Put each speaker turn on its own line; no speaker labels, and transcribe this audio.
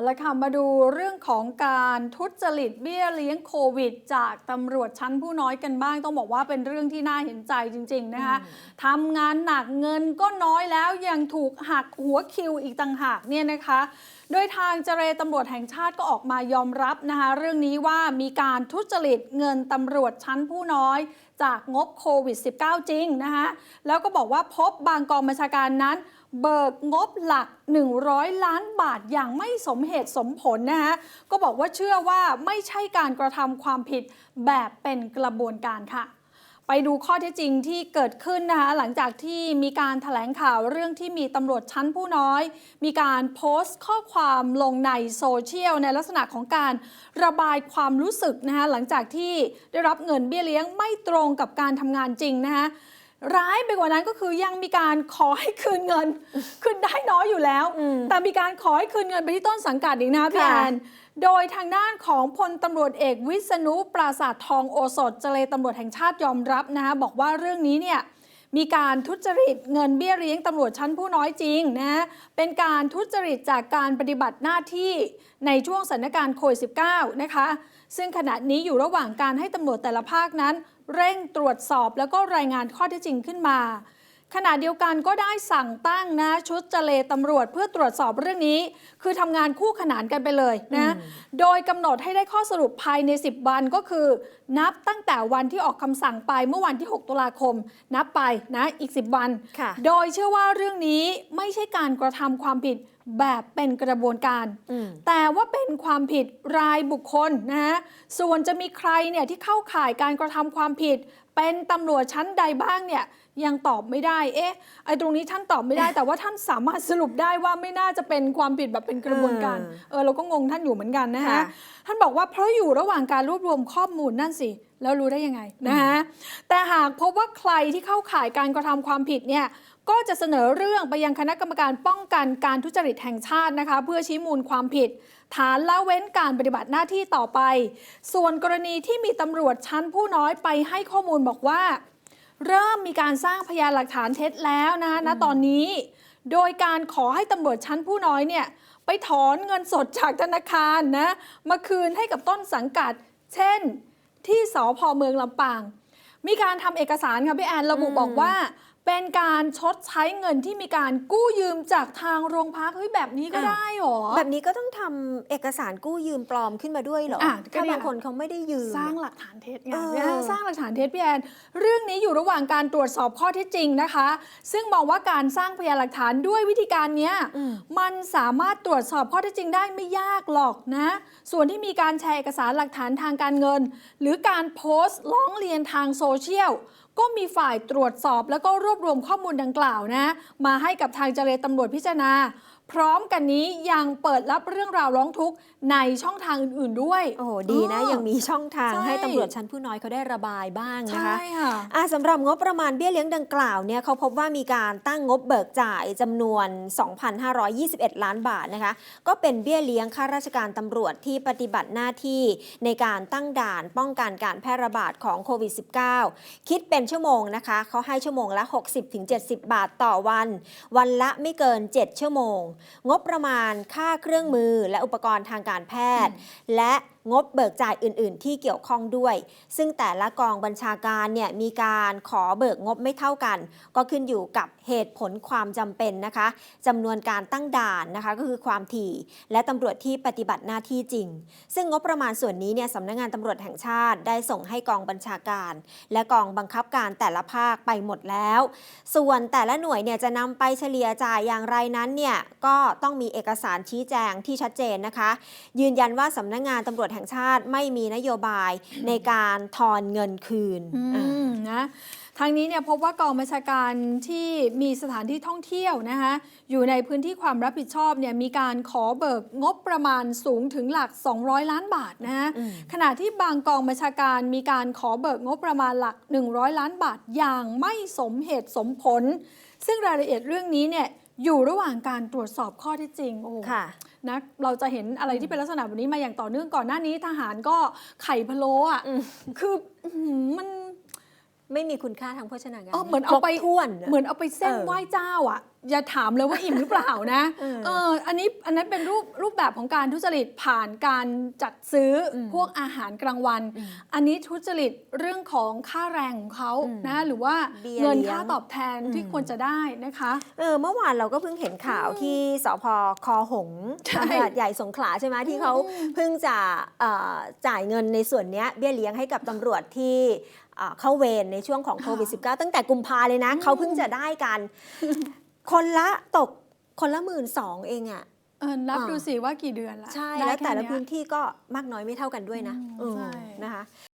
เอาละค่ะมาดูเรื่องของการทุจริตเบี้ยเลี้ยงโควิด จากตำรวจชั้นผู้น้อยกันบ้าง ต้องบอกว่าเป็นเรื่องที่น่าเห็นใจจริง ๆ นะคะทำงานหนักเงินก็น้อยแล้วยังถูกหักหัวคิวอีกต่างหากเนี่ยนะคะ โดยทางเจรตำรวจแห่งชาติก็ออกมายอมรับนะคะเรื่องนี้ว่ามีการทุจริตเงินตำรวจชั้นผู้น้อย จากงบโควิด -19 จริงนะคะแล้วก็บอกว่าพบบางกองบัญชาการนั้น เบิกงบหลัก 100 ล้านบาทอย่างไม่สมเหตุสมผลนะคะก็บอกว่าเชื่อว่าไม่ใช่การกระทำความผิดแบบเป็นกระบวนการค่ะไปดูข้อเท็จจริงที่เกิดขึ้นนะคะหลังจากที่มีการถแถลงข่าวเรื่องที่มีตำรวจชั้นผู้น้อย มีการโพสต์ข้อความลงในโซเชียลในลักษณะของการระบายความรู้สึกนะคะหลังจากที่ได้รับเงินเบี้ยเลี้ยงไม่ตรงกับการทำงานจริงนะคะ ร้ายไปกว่านั้นก็คือยังมีการขอให้คืนเงิน คืนได้น้อยอยู่แล้ว
อืม
แต่มีการขอให้คืนเงินไปที่ต้นสังกัดอีกนะคะพี่
ค่ะ
แอนโดยทางด้านของพลตำรวจเอกวิษณุปราศาสตร์ทองโอสถเจเลตำรวจแห่งชาติยอมรับนะคะบอกว่าเรื่องนี้เนี่ย มีการทุจริตเงินเบี้ยเลี้ยงตำรวจชั้นผู้น้อยจริงนะเป็นการทุจริตจากการปฏิบัติหน้าที่ในช่วงสถานการณ์โควิด -19 นะคะ ซึ่งขณะนี้อยู่ระหว่างการให้ตำรวจแต่ละภาคนั้น เร่งตรวจสอบแล้วก็รายงานข้อเท็จจริงขึ้นมา ขณะเดียวกันก็ได้สั่งตั้งนะชุดเจเลตำรวจเพื่อตรวจสอบเรื่องนี้ คือทำงานคู่ขนานกันไปเลยนะโดยกำหนดให้ได้ข้อสรุปภายใน 10 วันก็คือ นับตั้งแต่วันที่ออกคำสั่งไปเมื่อวันที่ 6 ตุลาคม นับไปนะอีก 10 วัน
ค่ะ
โดยเชื่อว่าเรื่องนี้ไม่ใช่การกระทำความผิดแบบเป็นกระบวนการ
อืม
แต่ว่าเป็นความผิดรายบุคคลนะฮะส่วนจะมีใครเนี่ยที่เข้าข่ายการกระทำความผิด เป็นตำรวจชั้นใดบ้างเนี่ย ยังตอบไม่ได้ เอ๊ะ ไอ้ตรงนี้ท่านตอบไม่ได้ แต่ว่าท่านสามารถสรุปได้ว่าไม่น่าจะเป็นความผิดแบบเป็นกระบวนการ
เออ
เออเราก็งงท่านอยู่เหมือนกันนะฮะ
ค่ะ
ท่านบอกว่าเพราะอยู่ระหว่างการรวบรวมข้อมูลนั่นสิ แล้วรู้ได้ยังไงนะฮะ แต่หากพบว่าใครที่เข้าข่ายการกระทำความผิดเนี่ยก็จะเสนอเรื่องไปยังคณะกรรมการป้องกันการทุจริตแห่งชาตินะคะ เพื่อชี้มูลความผิด ฐานละเว้นการปฏิบัติหน้าที่ต่อไป ส่วนกรณีที่มีตำรวจชั้นผู้น้อยไปให้ข้อมูลบอกว่า เริ่มมีการสร้างพยานหลักฐานเท็จแล้วนะณตอนนี้ โดยการขอให้ตำรวจชั้นผู้น้อยเนี่ยไปถอนเงินสดจากธนาคารนะมาคืนให้กับต้นสังกัด เช่น ที่สพเมืองลำปาง มีการทำเอกสารค่ะพี่แอนระบุ
อืม
บอกว่าเป็นการชดใช้เงินที่มีการกู้ยืมจากทางโรงพักเฮ้ยแบบนี้ก็ได้หรอ
แบบนี้ก็ต้องทำเอกสารกู้ยืมปลอมขึ้นมาด้วยเหรอ
อะก็
ถ้า
เนี่ย
บางคนเขาไม่ได้ยืม
สร้างหลักฐานเท็จไง
เออ
นะสร้างหลักฐานเท็จพี่แอนเรื่องนี้อยู่ระหว่างการตรวจสอบข้อเท็จจริงนะคะ ซึ่งมองว่าการสร้างพยานหลักฐานด้วยวิธีการเนี้ย
อืม
มันสามารถตรวจสอบข้อเท็จจริงได้ไม่ยากหรอกนะ ส่วนที่มีการแชร์เอกสารหลักฐานทางการเงิน หรือการโพสต์ร้องเรียนทางโซเชียล ก็มีฝ่ายตรวจสอบแล้วก็รวบรวมข้อมูลดังกล่าวนะ มาให้กับทางเจรตำรวจพิจารณา พร้อมกันนี้ยังเปิดรับเรื่องราวร้องทุกข์ในช่องทางอื่น ๆด้วย
โอ้โหดีนะ
เออ
ยังมีช่องทาง
ใช่
ให้ตำรวจชั้นผู้น้อยเขาได้ระบายบ้างนะคะ
ใช่ค่ะ
อะสำหรับงบประมาณเบี้ยเลี้ยงดังกล่าวเนี่ยเขาพบว่ามีการตั้งงบเบิกจ่ายจำนวน 2,521 ล้านบาทนะคะ ก็เป็นเบี้ยเลี้ยงข้าราชการตำรวจที่ปฏิบัติหน้าที่ในการตั้งด่านป้องกันการแพร่ระบาดของโควิด -19 คิดเป็นชั่วโมงนะคะเขาให้ชั่วโมงละ 60-70 บาทต่อวัน วันละไม่เกิน 7 ชั่วโมงงบประมาณค่าเครื่องมือและอุปกรณ์ทางการแพทย์ และงบเบิกจ่ายอื่น ๆ ที่เกี่ยวข้องด้วย ซึ่งแต่ละกองบัญชาการเนี่ยมีการขอเบิกงบไม่เท่ากัน ก็ขึ้นอยู่กับเหตุผลความจำเป็นนะคะจำนวนการตั้งด่านนะคะก็คือความถี่ และตำรวจที่ปฏิบัติหน้าที่จริง ซึ่งงบประมาณส่วนนี้เนี่ยสำนักงานตำรวจแห่งชาติ ได้ส่งให้กองบัญชาการ และกองบังคับการแต่ละภาคไปหมดแล้ว ส่วนแต่ละหน่วยเนี่ยจะนำไปเฉลี่ยจ่ายอย่างไรนั้นเนี่ยก็ต้องมีเอกสารชี้แจงที่ชัดเจนนะคะ ยืนยันว่าสำนักงานตำรวจแห่งชาติไม่มีนโยบายในการทอนเงินคืน
อื
อะ
มนะทางนี้เนี่ยพบว่ากองบัญชาการที่มีสถานที่ท่องเที่ยวนะคะอยู่ในพื้นที่ความรับผิดชอบเนี่ยมีการขอเบิกงบประมาณสูงถึงหลัก 200 ล้านบาทนะฮะ
อืม
ขณะที่บางกองบัญชาการมีการขอเบิกงบประมาณหลัก 100 ล้านบาทอย่างไม่สมเหตุสมผล ซึ่งรายละเอียดเรื่องนี้เนี่ยอยู่ระหว่างการตรวจสอบข้อเท็จจริงโอ้โห
ค่ะ
นะเราจะเห็นอะไรที่เป็นลักษณะแบบนี้มาอย่างต่อเนื่องก่อนหน้านี้ทหารก็ไข่พะโล้อะ
อืม
คืออื้อหือมัน
ไม่มีคุณค่าทางโภชนาการ
เออเหมือนเอาไป
ครบถ้วน
เหมือนเอาไปเส้น
เออ
ไหว้เจ้าอะ อย่าถามเลยว่าอิ่มหรือเปล่านะ
เออ
เอออันนี้อันนั้นเป็นรูปรูปแบบของการทุจริตผ่านการจัดซื้ออ
ม
พวกอาหารกลางวัน
อืม
อันนี้ทุจริตเรื่องของค่าแรงของเขา
อืม
นะหรือว่า
เบี้ย
เงิน
เลี้ยง
ค่าตอบแทนที่
อืม
ควรจะได้นะคะ
เออเมื่อวานเราก็เพิ่งเห็นข่าวที่สพคอหงษ์
ใช่
อำเภอหาดใหญ่สงขลาใช่ไหมที่เขา
อืม
เพิ่งจะเอ่อจ่ายเงินในส่วนเนี้ยเบี้ยเลี้ยงให้กับตำรวจที่ เอ่อเข้าเวรในช่วงของโควิด -19 ตั้งแต่กุมภาเลยนะ เขาเพิ่งจะได้กัน คนละตกคนละหมื่นสองเองอะ
เออนับ
อ่า
ดูสิว่ากี่เดือนละ
ใช่
ได้
แล้วแต่ละ
ค่เย
พื้นที่ก็มากน้อยไม่เท่ากันด้วยนะ
อืม
เออ
ใช่
นะคะ